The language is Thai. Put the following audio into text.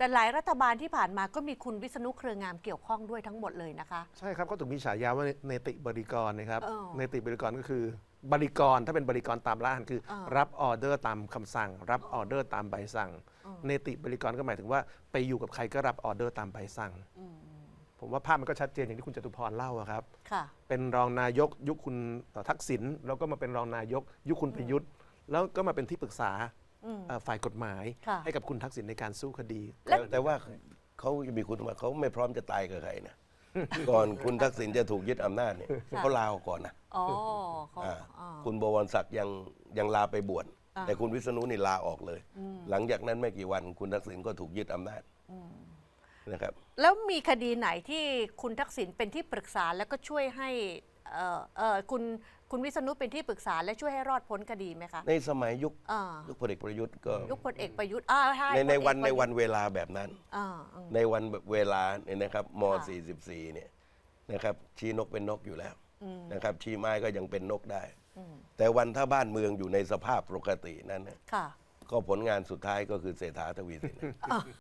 แต่หลายรัฐบาลที่ผ่านมาก็มีคุณวิษณุเครืองามเกี่ยวข้องด้วยทั้งหมดเลยนะคะ ใช่ครับเขาถึงมีฉายาว่าเนติบริกรนะครับเออเนติบริกรก็คือบริกรถ้าเป็นบริกรตามร้านคือ เออ รับออเดอร์ตามคำสั่ง รับออเดอร์ตามใบสั่งเออเนติบริกรก็หมายถึงว่าไปอยู่กับใครก็รับออเดอร์ตามใบสั่ง อืมผมว่าภาพมันก็ชัดเจนอย่างที่คุณจตุพรเล่าอะครับ ค่ะ เป็นรองนายกยุคคุณทักษิณแล้วก็มาเป็นรองนายก ยุคคุณประยุทธ์ แล้วก็มาเป็นที่ปรึกษาอืม เอ่อฝ่ายกฎหมายค่ะ ให้กับคุณทักษิณในการสู้คดีและแต่แต่ว่าเขาจะมีคุณสมบัติเขาไม่พร้อมจะตายกับใครนะ ก่อนคุณทักษิณจะถูกยึดอำนาจเนี่ยเขาลาออกก่อนนะอ๋อเขาอ่าอ่าคุณบวรศักดิ์ยังยังลาไปบวชอ่า แต่คุณวิษณุนี่ลาออกเลย หลังจากนั้นไม่กี่วันคุณทักษิณก็ถูกยึดอำนาจนะครับ แล้วมีคดีไหนที่คุณทักษิณเป็นที่ปรึกษาแล้วก็ช่วยให้ เอ่อเอ่อคุณคุณวิษณุเป็นที่ปรึกษาและช่วยให้รอดพ้นคดีไหมคะ ในสมัยยุคอ่ายุคพลเอกประยุทธ์ก็ยุคพลเอกประยุทธ์อ่าใช่ในในพลเอกวันในวันประยุทธ์เวลาแบบนั้น อ่าอืม ในวันเวลาเนี่ยนะครับม ค่ะ 44 เนี่ยนะครับชี้นกเป็นนกอยู่แล้วนะครับชี้ไม้ก็ยังเป็นนกได้ แต่วันถ้าบ้านเมืองอยู่ในสภาพปกตินั้นเนี่ยค่ะ ก็ผลงานสุดท้ายก็คือเศรษฐาทวีสิน